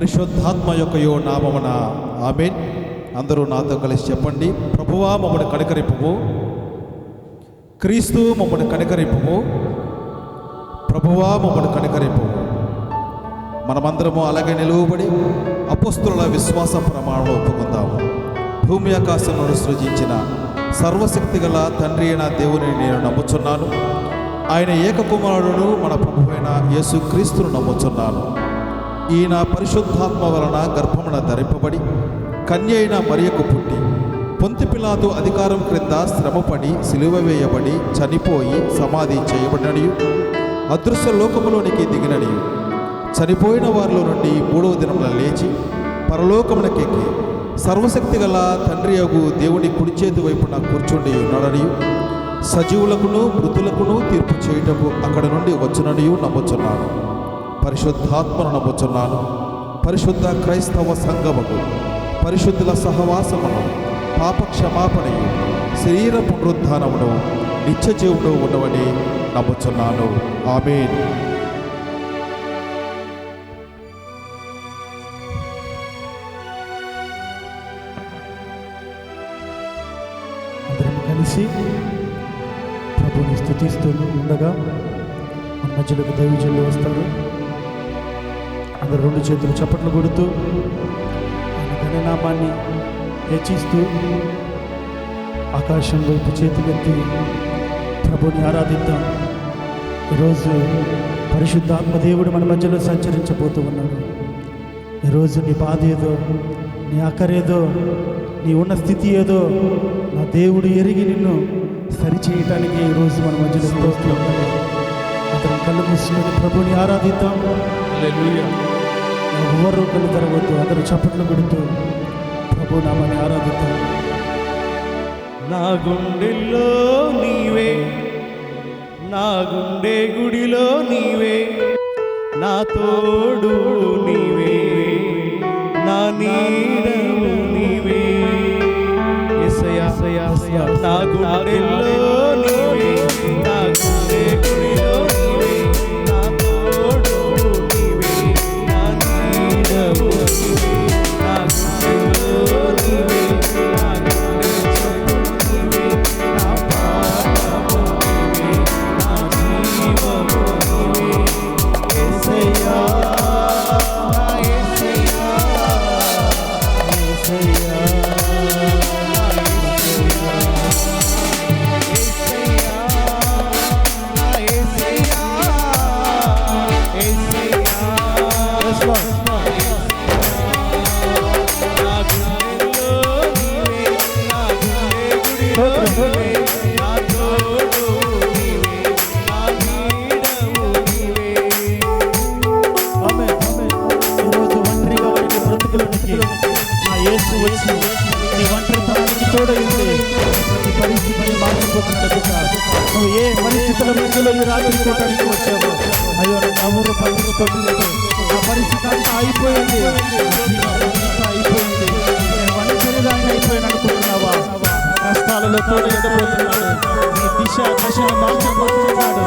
పరిశుద్ధాత్మ యొక్క యో నామమున. ఆమెన్. అందరూ నాతో కలిసి చెప్పండి. ప్రభువా మమ్మల్ని కనికరింపుము. క్రీస్తు మమ్మల్ని కనికరింపుము. ప్రభువా మమ్మల్ని కనికరింపుము. మనమందరము అలాగే నిలువబడి అపుస్తుల విశ్వాస ప్రమాణంలో ఒప్పుకుందాము. భూమి ఆకాశంలో సృజించిన సర్వశక్తి గల తండ్రి అయిన దేవుని నేను నమ్ముచున్నాను. ఆయన ఏకకుమారుడు మన ప్రభువైన అయిన యేసుక్రీస్తును నమ్ముచున్నాను. ఈయన పరిశుద్ధాత్మ వలన గర్భమున ధరింపబడి కన్య అయిన మరియకు పుట్టి పొంతిపిలాతు అధికారం క్రింద శ్రమపడి సిలువ వేయబడి చనిపోయి సమాధి చేయబడినడియు అదృశ్య లోకములోనికి దిగినడియు చనిపోయిన వారిలో నుండి మూడవ దినమున లేచి పరలోకమునకెక్కి సర్వశక్తి గల తండ్రి అగు దేవుని కుడి చేతి వైపున కూర్చుండి ఉన్నాడని సజీవులకును మృతులకును తీర్పు చేయుటకు అక్కడ నుండి వచ్చుననియు నమ్ముచున్నాను. పరిశుద్ధాత్మను నమ్ముచున్నాను పరిశుద్ధ క్రైస్తవ సంగమకు పరిశుద్ధుల సహవాసమును పాపక్షమాపణయు శరీర పునరుద్ధానమును నిత్య జీవుడు ఉండవని నమ్ముచున్నాను. ఆమెన్. అందరం కలిసి ప్రభుని స్థుతిస్తూ ఉండగా మన మధ్యలోకి దైవజనులు వస్తారు. అందరు రెండు చేతులు చప్పట్లు కొడుతూ ఆయన ఘననామాన్ని హెచ్చిస్తూ ఆకాశం వైపు చేతులెత్తి ప్రభుని ఆరాధిద్దాం. ఈరోజు పరిశుద్ధాత్మ దేవుడు మన మధ్యలో సంచరించబోతూ ఉన్నాడు. ఈరోజు నీ బాధ ఏదో నీ అక్కరేదో నీ ఉన్న స్థితి ఏదో నా దేవుడు ఎరిగి నిన్ను సరిచేయటానికి ఈరోజు మన మధ్యలో స్తోత్రం. అతను కళ్ళు మూసుకొని ప్రభుని ఆరాధిద్దాం. ఎవరు కళ్ళు తెరవద్దు అందరూ చప్పట్లు పెడుతూ ప్రభు నామని ఆరాధిద్దాం. నా గుండెల్లో నీవే నా గుండె గుడిలో నీవే నా తోడు నీవే నా నీడవు నీవే. యేసయ్యా, నా గుండెల్లో ఒంటరితనానికి తోడైంది పరిస్థితిని మార్చిపోతున్నట్టుగా నువ్వు ఏ పరిస్థితుల మధ్యలో ఈ రాత్రి చూడటానికి వచ్చావు అయ్యో నన్ను ఎవరు పట్టించుకోవట్లేదు నా పరిస్థితి అంతా అయిపోయింది అయిపోయింది నేను ఒంటరిగా అయిపోయాను అనుకుంటున్నావా కష్టాలలో తోడైపోతున్నాడు నీ దిశ దశ మార్చబోతున్నాడు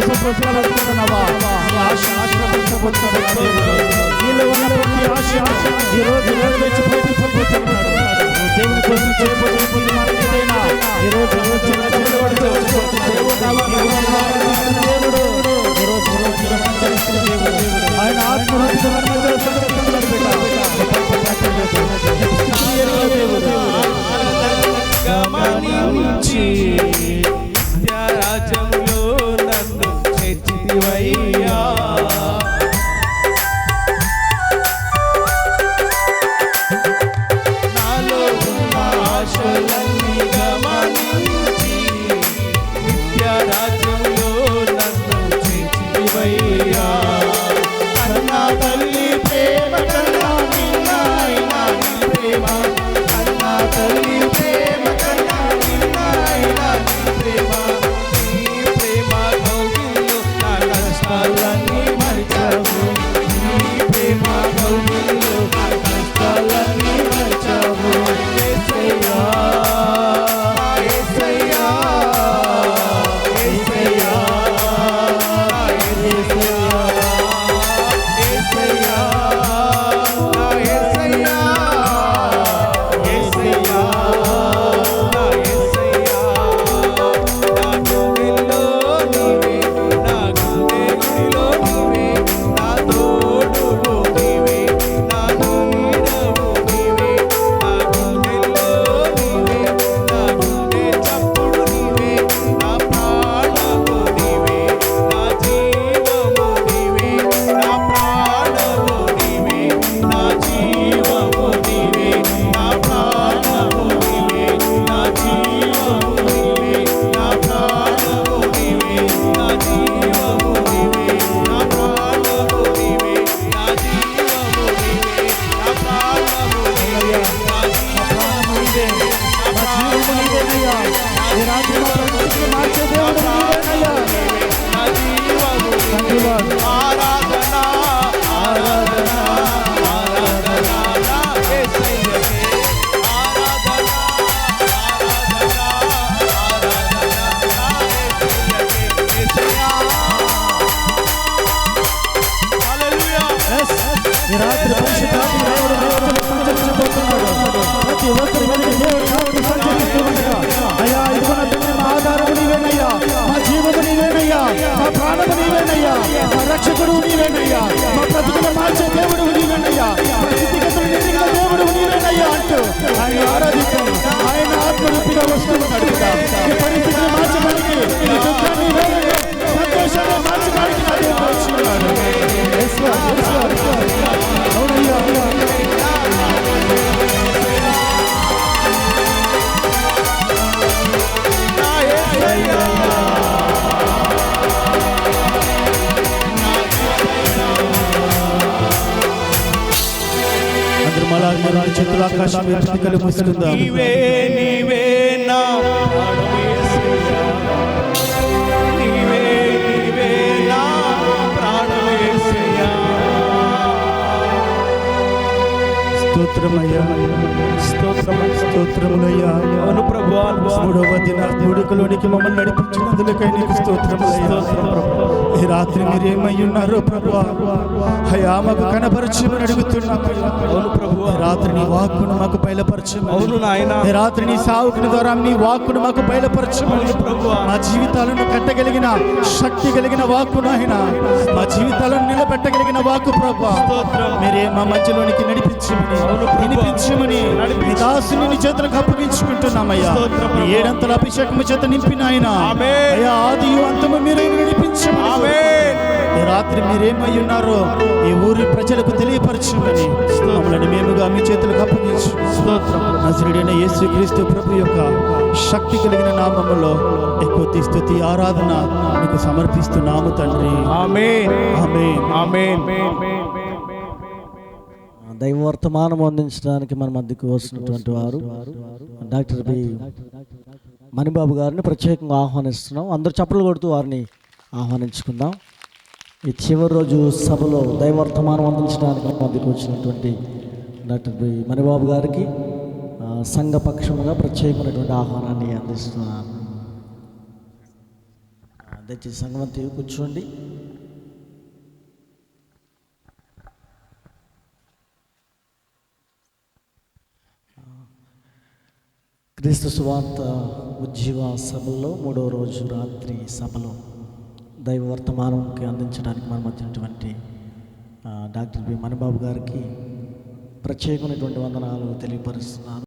కోసం ప్రజలాడుకుంటున్నావా నీ ఆశ ఆశ్రమించబోతున్నాడు నీలో ఉన్న ప్రతి ఆశ ఈ రోజు నెరవేర్చి దేవుని కోసం చేయబోతున్న ఏదైనా ఈ రోజు దేవుడు ఈ రోజు దేవుడు ఆయన ఆత్మహత్య దేవుడు గమనించి చేర్చితివయ్యా నాలో ఉన్న ఆశలన్నీ గమనించి మా నీవేనయ్యా. మా రక్షకుడు నీవేనయ్యా. మా బ్రతుకులు మార్చే దేవుడు నీవేనయ్యా. మా స్థితిగతులు నిలిగిన దేవుడు నీవేనయ్యా అంటూ ఆయన ఆరాధిస్తాం ఆయన ఆత్మరూపిగా వస్తువు కదా. ఈ పరిస్థితిని మార్చడానికి ఈ దుఃఖాన్ని సంతోషాన్ని మార్చడానికి నా దేవుడు వచ్చి ఆకాశం కళ్ళు మూసుకుందాం. నీవే నీవే నా స్తోత్రమయ్యా స్తోత్రం స్తోత్రములయ్యా. అవును ప్రభువా మూడవ దిన మూడుకలోనికి మమ్మల్ని నడిపించినందులకై నీకు స్తోత్రములయ్యా. ఈ రాత్రి మీరు ఏమై ఉన్నారో ప్రభు అయ్యా మాకు కనపరచమని అడుగుతున్నాం. అవును ప్రభువా. ఈ రాత్రి నీ వాక్కును మాకు బయలుపరచమని. అవును నాయనా. ఈ రాత్రి నీ సావుకుని ద్వారా నీ వాక్కును మాకు బయలుపరచమని. ప్రభువా. మా జీవితాలను కట్టగలిగిన శక్తి కలిగిన వాక్కు నాయన. మా జీవితాలను నిలబెట్టగలిగిన వాక్కు ప్రభా. మీరే మా మధ్యలోనికి నడిపించమని. ప్రభు. వినిపించమని. మీ దాసుని నీ చేతులకు అప్పగించుకుంటున్నామయ్యా. ప్రభు. ఏడంతల అభిషేకము చేత నింపిన ఆయన. అయ్యా ఆది అంతము మీరే నడిపించమని. ఈ రాత్రి మీరేమై ఉన్నారో ఈ ఊరి ప్రజలకు తెలియపరచమని మమ్మల్ని మేముగా మీ చేతులకు అప్పగించు. నజరుడైన యేసు క్రీస్తు ప్రభు యొక్క శక్తి కలిగిన నామములో ఎక్కువ స్థుతి ఆరాధన మీకు సమర్పిస్తున్నాము తండ్రి. ఆమేన్. ఆమేన్. ఆమేన్. దైవ వర్తమానం అందించడానికి మన మధ్యకు వస్తున్నటువంటి వారు డాక్టర్ బి. మణిబాబు గారిని ప్రత్యేకంగా ఆహ్వానిస్తున్నాం. అందరూ చప్పలు కొడుతూ వారిని ఆహ్వానించుకుందాం. ఈ చివరి రోజు సభలో దైవర్తమానం అందించడానికి మన మధ్యకు వచ్చినటువంటి డాక్టర్ బి. మణిబాబు గారికి ఆ, సంఘపక్షముగా ప్రత్యేకమైనటువంటి ఆహ్వానాన్ని అందిస్తున్నాను. దయచేసి సంగమంతి కూర్చోండి. క్రీస్తు సువార్త ఉజ్జీవ సభల్లో మూడో రోజు రాత్రి సభలో దైవ వర్తమానంకి అందించడానికి మనం వచ్చినటువంటి డాక్టర్ బి మణిబాబు గారికి ప్రత్యేకమైనటువంటి వందనాలు తెలియపరుస్తున్నాను.